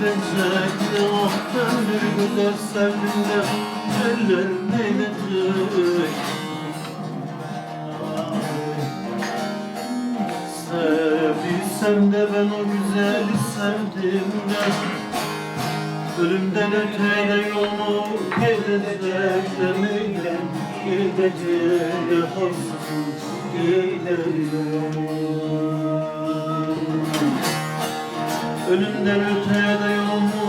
gidecek Ah ben bir güzel sevdim de ellerim eğlenecek Sevdiysem de ben o güzeli sevdim de Ölümden öteye yolu gelecek demeyle Gidecek haksız gidelim Ölümden öteye de yolu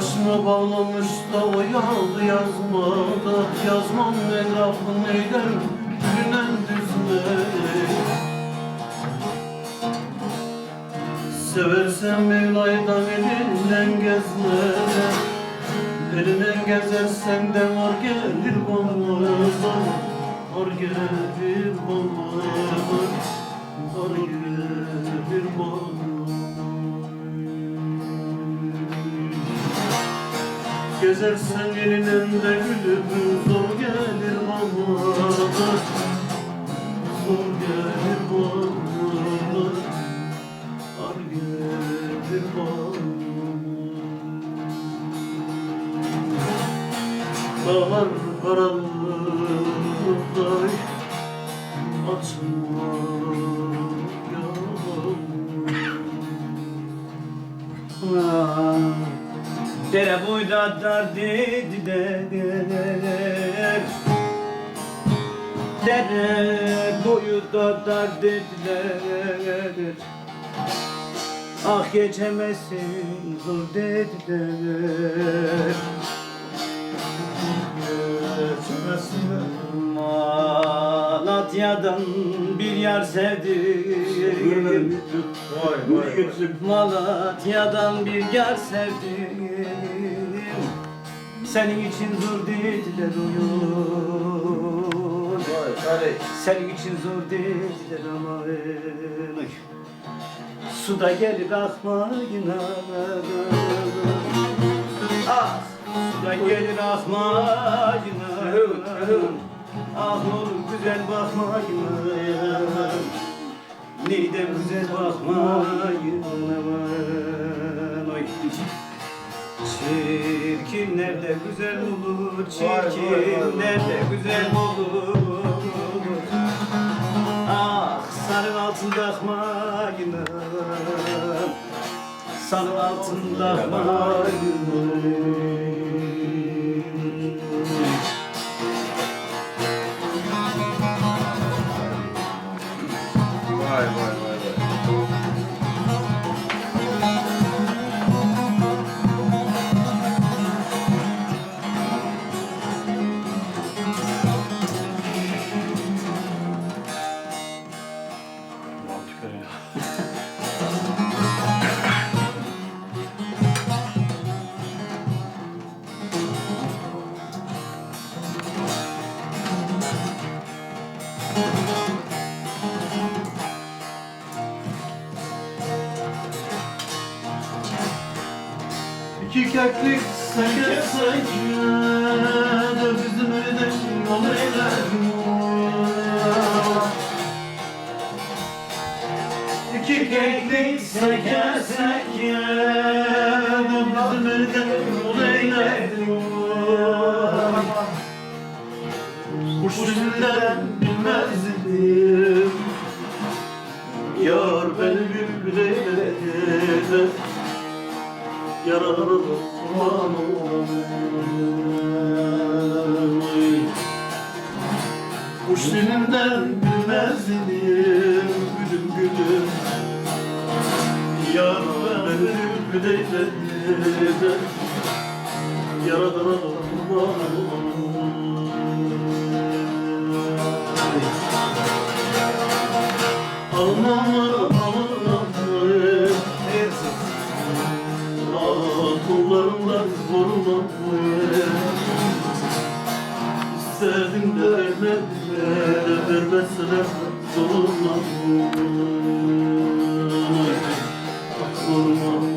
Başına bağlamış da o yağdı yazmada Yazmam etrafı neyden Gülünen düzmeyi Seversen Mevla'ydan elinden gezme Elinden gezersen de var gelir bana Var gelir bana Var gelir bana Gezersen elinden de gülüm Zor gelir bana. Zor gelir bana. Ar gelir bana. Dağlar karanlıkta Açma Dere boyda dar dedi der Dere boyunda dar dediler Ah geçemezsin zor dediler Geçemezsin Malatya'dan bir yar sevdim Malatya'dan bir yar sevdim Senin için zor dediler oyun. Senin için zor dediler ama ay. Suda gelir akmayına Ah suda gelir akmayına Ah olur güzel bakmayına Neyden güzel bakmayın? Aman oy. Çirkin nerede güzel olur Vay, vay, Çirkin vay, vay. nerede güzel olur. Ah sarı altında akmayın Sarı altında akmayın İki kaklık sake sake Dört yüzümü de olaylar İki kaklık sake sake Dört yüzümü de olaylar Yar beni bir bileydi yaralarım kurban olayım Kuş gülüm gülüm. Yar beni güleyledi Yaralarım kurban olayım Alnımı Kullarından korumamı İsterdim de vermediler Vermezseler zorlamamı Sormamı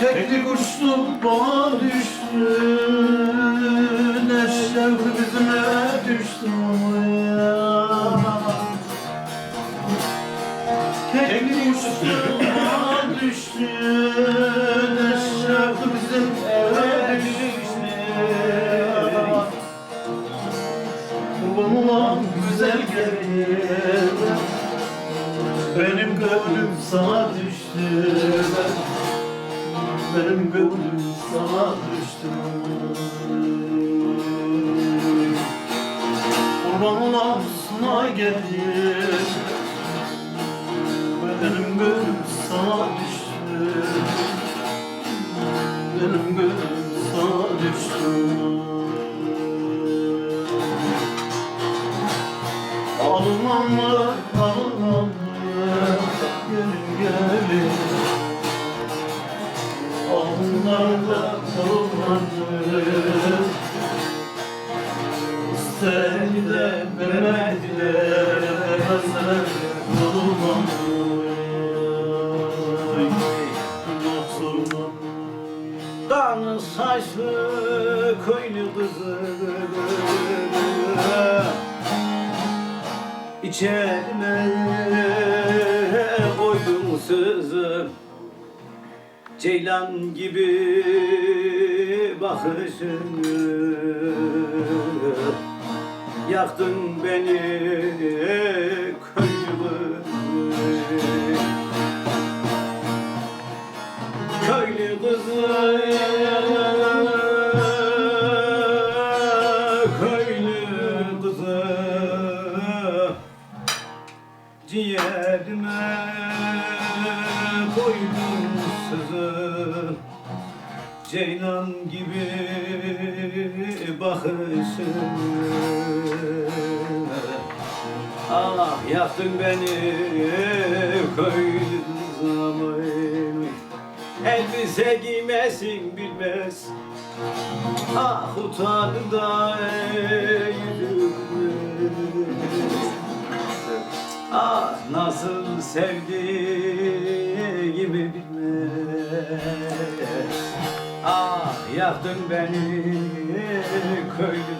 Keklik uçtu bana düştü Neşev yüzüne düştü ya. Keklik uçtu bana düştü Neşev bizim eve düştü. Olan güzel gelir Benim gönlüm sana düştü benim gönlüm sana düştü Kurban olamsına gelir Benim gönlüm sana düştü Benim gönlüm sana düştü Alınma alınma Gelin gelin Onlarla kalmadı İstedi de vermediler Yok sorma Kanı saçlı koynu kızı İçerime koydum sızı Ceylan gibi bakışını Yaktın beni köylü Köylü kızı Ciğerime koydum sızı. Ceylan gibi bakışın Ah yaktın beni zamanı Elbise giymesin bilmez. Ah utandı da yüzümüz Ah nasıl sevdiğimi bilmez. Ah yaktın beni köylüden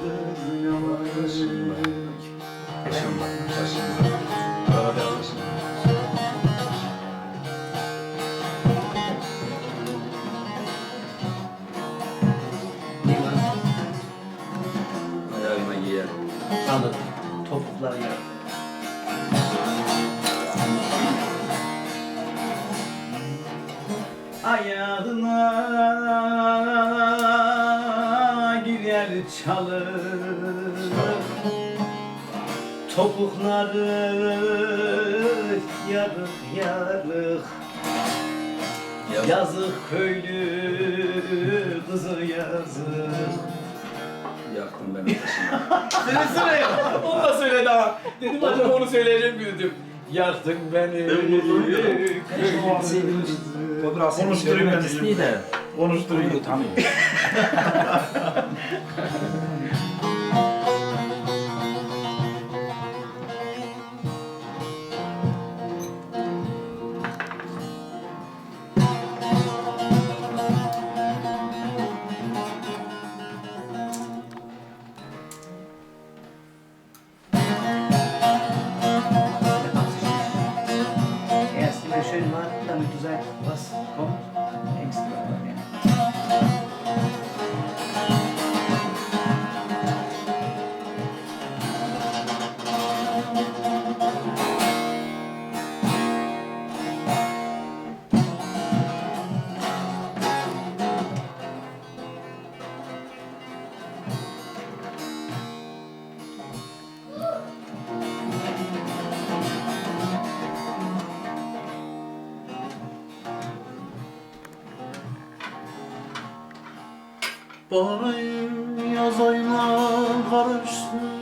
Ayağına girer çalır Topukları yarık yarık Yazık köylü kızı yazık Yaktın beni. Dedi söyle. Onu da söyledi ama. Dedim acaba onu söyleyecek mi dedim. Yaktın beni. Ben buldum ya. Konuşturayım ben de. Konuşturayım Tamam. Baharayım yaz ayına karıştı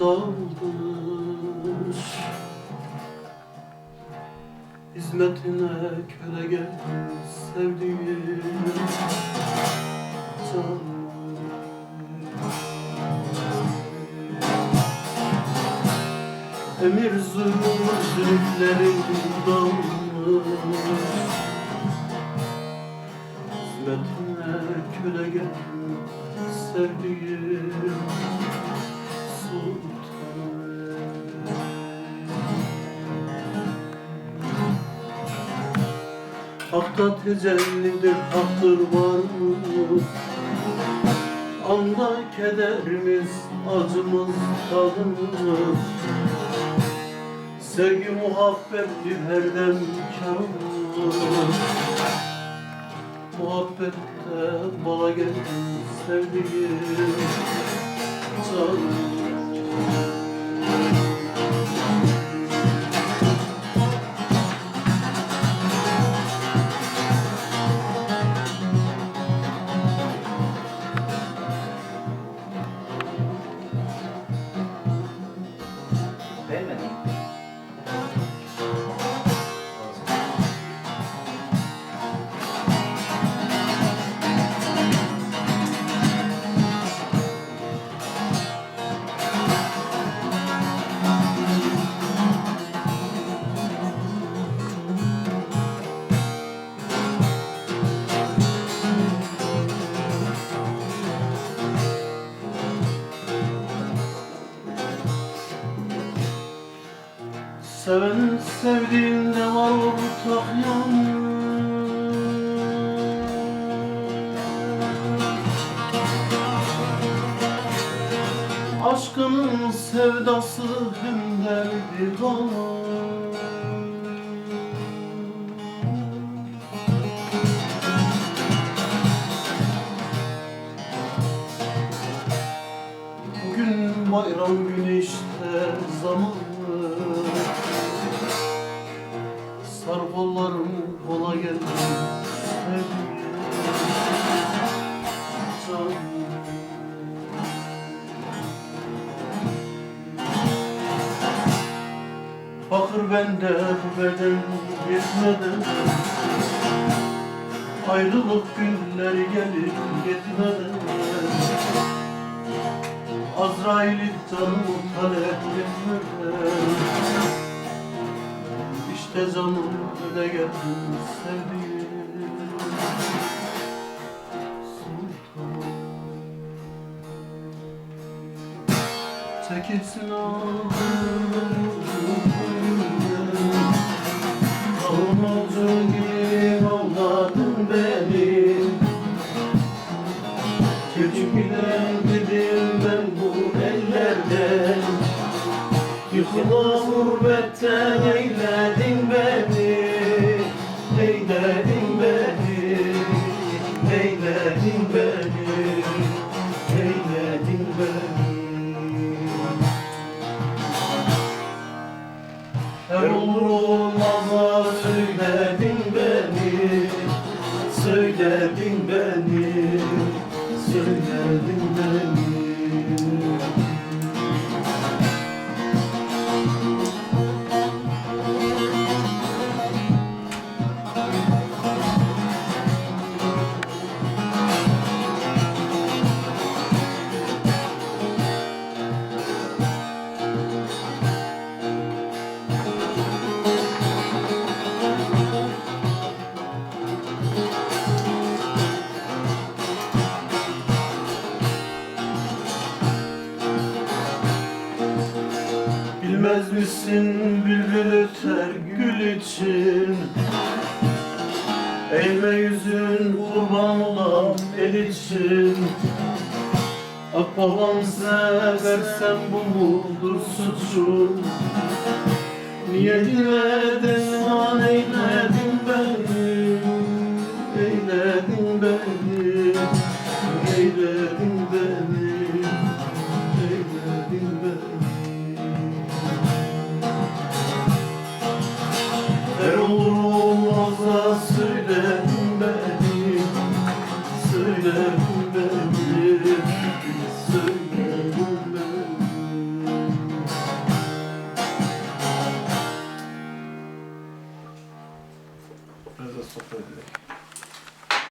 dağılmış Hizmetine köle geldim sevdiğim canım. Emir zulüm zülüflerin dağılmış Hizmetine köle geldim sevdiğim Hakta tecellidir, haktır var mı? Anda kederimiz, acımız, tadımız. Sevgi muhabbettir her dem Muhabbette bana geldin sevdiğim canım Seven sevdiğinde var ortak yanı Aşkının sevdası hem derdi var. Bugün bayram günü işte kollarım kola geldi sevgilim canım. Fakir bende bu beden yetmeden Ayrılık günleri gelir yetmeden Azrail'i canımı talep etmeden Canım öyle geldim sevdiğim Sultan Çekilsin ağzım Kavanozu gibi avladın beni Küçükten gidim ben bu ellerden. Yıkıla gurbetten eyledin misin bülbül öter gül için. Eğme yüzün kurban olan el için. Akbalam seversen bu mudur suçun? Niye dinledin lan eyledin beni? Eyledin beni. Eyledin